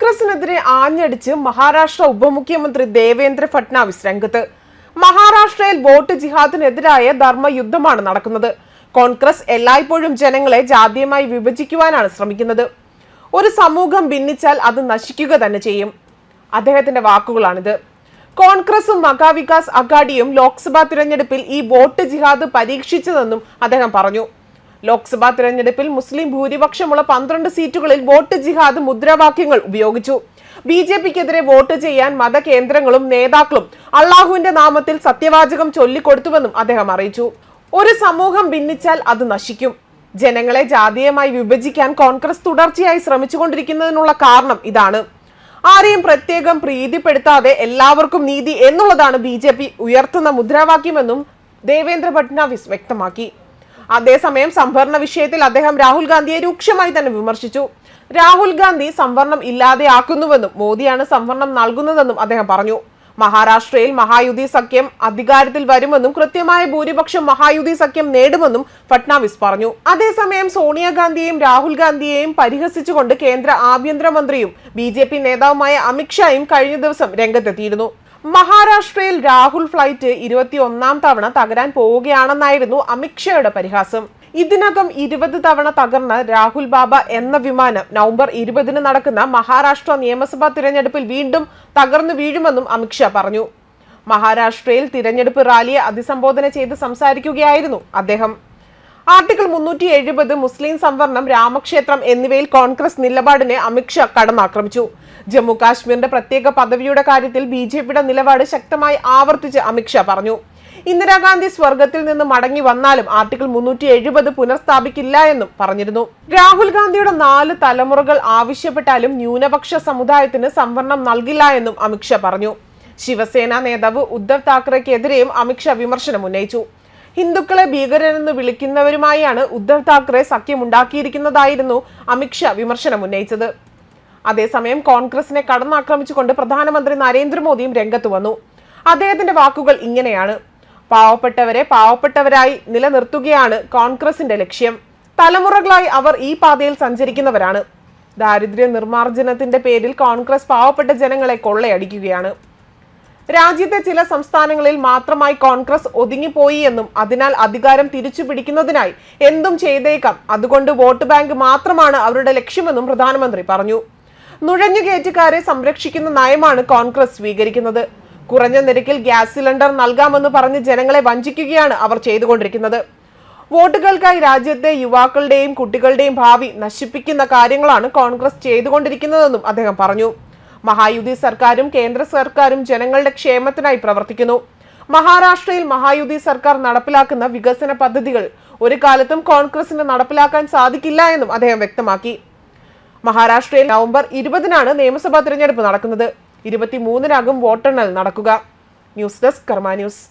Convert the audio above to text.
കോൺഗ്രസിനെതിരെ ആഞ്ഞടിച്ച് മഹാരാഷ്ട്ര ഉപമുഖ്യമന്ത്രി ദേവേന്ദ്ര ഫട്നാവിസ് രംഗത്ത്. മഹാരാഷ്ട്രയിൽ വോട്ട് ജിഹാദിനെതിരായ ധർമ്മയുദ്ധമാണ് നടക്കുന്നത്. കോൺഗ്രസ് എല്ലായ്പ്പോഴും ജനങ്ങളെ ജാതീയമായി വിഭജിക്കുവാനാണ് ശ്രമിക്കുന്നത്. ഒരു സമൂഹം ഭിന്നിച്ചാൽ അത് നശിക്കുക തന്നെ ചെയ്യും. അദ്ദേഹത്തിന്റെ വാക്കുകളാണിത്. കോൺഗ്രസും മഹാവികാസ് അഗാഡിയും ലോക്സഭാ തിരഞ്ഞെടുപ്പിൽ ഈ വോട്ട് ജിഹാദ് പരീക്ഷിച്ചതെന്നും അദ്ദേഹം പറഞ്ഞു. ലോക്സഭാ തിരഞ്ഞെടുപ്പിൽ മുസ്ലിം ഭൂരിപക്ഷമുള്ള പന്ത്രണ്ട് സീറ്റുകളിൽ വോട്ട് ജിഹാദ് മുദ്രാവാക്യങ്ങൾ ഉപയോഗിച്ചു. ബി ജെ പിക്കെതിരെ വോട്ട് ചെയ്യാൻ മതകേന്ദ്രങ്ങളും നേതാക്കളും അള്ളാഹുവിന്റെ നാമത്തിൽ സത്യവാചകം ചൊല്ലിക്കൊടുത്തുവെന്നും അദ്ദേഹം അറിയിച്ചു. ഒരു സമൂഹം ഭിന്നിച്ചാൽ അത് നശിക്കും. ജനങ്ങളെ ജാതീയമായി വിഭജിക്കാൻ കോൺഗ്രസ് തുടർച്ചയായി ശ്രമിച്ചുകൊണ്ടിരിക്കുന്നതിനുള്ള കാരണം ഇതാണ്. ആരെയും പ്രത്യേകം പ്രീതിപ്പെടുത്താതെ എല്ലാവർക്കും നീതി എന്നുള്ളതാണ് ബി ഉയർത്തുന്ന മുദ്രാവാക്യമെന്നും ദേവേന്ദ്ര ഫട്നാവിസ് വ്യക്തമാക്കി. അതേസമയം സംവരണ വിഷയത്തിൽ അദ്ദേഹം രാഹുൽ ഗാന്ധിയെ രൂക്ഷമായി തന്നെ വിമർശിച്ചു. രാഹുൽ ഗാന്ധി സംവരണം ഇല്ലാതെയാക്കുന്നുവെന്നും മോദിയാണ് സംവരണം നൽകുന്നതെന്നും അദ്ദേഹം പറഞ്ഞു. മഹാരാഷ്ട്രയിൽ മഹായുതി സഖ്യം അധികാരത്തിൽ വരുമെന്നും കൃത്യമായ ഭൂരിപക്ഷം മഹായുതി സഖ്യം നേടുമെന്നും ഫട്നാവിസ് പറഞ്ഞു. അതേസമയം സോണിയാഗാന്ധിയെയും രാഹുൽ ഗാന്ധിയെയും പരിഹസിച്ചുകൊണ്ട് കേന്ദ്ര ആഭ്യന്തരമന്ത്രിയും ബി നേതാവുമായ അമിത്ഷായും കഴിഞ്ഞ ദിവസം രംഗത്തെത്തിയിരുന്നു. മഹാരാഷ്ട്രയിൽ രാഹുൽ ഫ്ലൈറ്റ് ഇരുപത്തിയൊന്നാം തവണ തകരാൻ പോവുകയാണെന്നായിരുന്നു അമിത്ഷായുടെ പരിഹാസം. ഇതിനകം ഇരുപത് തവണ തകർന്ന രാഹുൽ ബാബ എന്ന വിമാനം നവംബർ ഇരുപതിന് നടക്കുന്ന മഹാരാഷ്ട്ര നിയമസഭാ തിരഞ്ഞെടുപ്പിൽ വീണ്ടും തകർന്നു വീഴുമെന്നും അമിത്ഷാ പറഞ്ഞു. മഹാരാഷ്ട്രയിൽ തിരഞ്ഞെടുപ്പ് റാലിയെ അഭിസംബോധന ചെയ്ത് സംസാരിക്കുകയായിരുന്നു അദ്ദേഹം. ആർട്ടിക്കിൾ മുന്നൂറ്റി എഴുപത് മുസ്ലിം സംവരണം രാമക്ഷേത്രം എന്നിവയിൽ കോൺഗ്രസ് നിലപാടിനെ അമിത്ഷാ കടന്നാക്രമിച്ചു ജമ്മു കാശ്മീരിന്റെ പ്രത്യേക പദവിയുടെ കാര്യത്തിൽ ബി ജെ പിയുടെ നിലപാട് ശക്തമായി ആവർത്തിച്ച് അമിത്ഷാ പറഞ്ഞു. ഇന്ദിരാഗാന്ധി സ്വർഗത്തിൽ നിന്ന് മടങ്ങി വന്നാലും ആർട്ടിക്കിൾ മുന്നൂറ്റി എഴുപത് പുനഃസ്ഥാപിക്കില്ല എന്നും പറഞ്ഞിരുന്നു. രാഹുൽ ഗാന്ധിയുടെ നാല് തലമുറകൾ ആവശ്യപ്പെട്ടാലും ന്യൂനപക്ഷ സമുദായത്തിന് സംവരണം നൽകില്ല എന്നും അമിത്ഷാ പറഞ്ഞു. ശിവസേന നേതാവ് ഉദ്ധവ് താക്കറെക്കെതിരെയും അമിത്ഷാ വിമർശനം ഉന്നയിച്ചു. ഹിന്ദുക്കളെ ഭീകരരെന്ന് വിളിക്കുന്നവരുമായാണ് ഉദ്ധവ് താക്കറെ സഖ്യമുണ്ടാക്കിയിരിക്കുന്നതായിരുന്നു അമിത്ഷാ വിമർശനം ഉന്നയിച്ചത്. അതേസമയം കോൺഗ്രസിനെ കടന്നാക്രമിച്ചുകൊണ്ട് പ്രധാനമന്ത്രി നരേന്ദ്രമോദിയും രംഗത്ത് വന്നു. അദ്ദേഹത്തിന്റെ വാക്കുകൾ ഇങ്ങനെയാണ്. പാവപ്പെട്ടവരെ പാവപ്പെട്ടവരായി നിലനിർത്തുകയാണ് കോൺഗ്രസിന്റെ ലക്ഷ്യം. തലമുറകളായി അവർ ഈ പാതയിൽ സഞ്ചരിക്കുന്നവരാണ്. ദാരിദ്ര്യ നിർമ്മാർജനത്തിന്റെ പേരിൽ കോൺഗ്രസ് പാവപ്പെട്ട ജനങ്ങളെ കൊള്ളയടിക്കുകയാണ്. രാജ്യത്തെ ചില സംസ്ഥാനങ്ങളിൽ മാത്രമായി കോൺഗ്രസ് ഒതുങ്ങിപ്പോയി എന്നും അതിനാൽ അധികാരം തിരിച്ചു പിടിക്കുന്നതിനായി എന്തും ചെയ്തേക്കാം. അതുകൊണ്ട് വോട്ട് ബാങ്ക് മാത്രമാണ് അവരുടെ ലക്ഷ്യമെന്നും പ്രധാനമന്ത്രി പറഞ്ഞു. നുഴഞ്ഞുകയറ്റക്കാരെ സംരക്ഷിക്കുന്ന നയമാണ് കോൺഗ്രസ് സ്വീകരിക്കുന്നത്. കുറഞ്ഞ നിരക്കിൽ ഗ്യാസ് സിലിണ്ടർ നൽകാമെന്ന് പറഞ്ഞ് ജനങ്ങളെ വഞ്ചിക്കുകയാണ് അവർ ചെയ്തുകൊണ്ടിരിക്കുന്നത്. വോട്ടുകൾക്കായി രാജ്യത്തെ യുവാക്കളുടെയും കുട്ടികളുടെയും ഭാവി നശിപ്പിക്കുന്ന കാര്യങ്ങളാണ് കോൺഗ്രസ് ചെയ്തുകൊണ്ടിരിക്കുന്നതെന്നും അദ്ദേഹം പറഞ്ഞു. മഹായുതി സർക്കാരും കേന്ദ്ര സർക്കാരും ജനങ്ങളുടെ ക്ഷേമത്തിനായി പ്രവർത്തിക്കുന്നു. മഹാരാഷ്ട്രയിൽ മഹായുതി സർക്കാർ നടപ്പിലാക്കുന്ന വികസന പദ്ധതികൾ ഒരു കാലത്തും കോൺഗ്രസിന് നടപ്പിലാക്കാൻ സാധിക്കില്ല എന്നും അദ്ദേഹം വ്യക്തമാക്കി. മഹാരാഷ്ട്രയിൽ നവംബർ ഇരുപതിനാണ് നിയമസഭാ തിരഞ്ഞെടുപ്പ് നടക്കുന്നത്. ഇരുപത്തിമൂന്നിനാകും വോട്ടെണ്ണൽ നടക്കുക. News desk Karma news.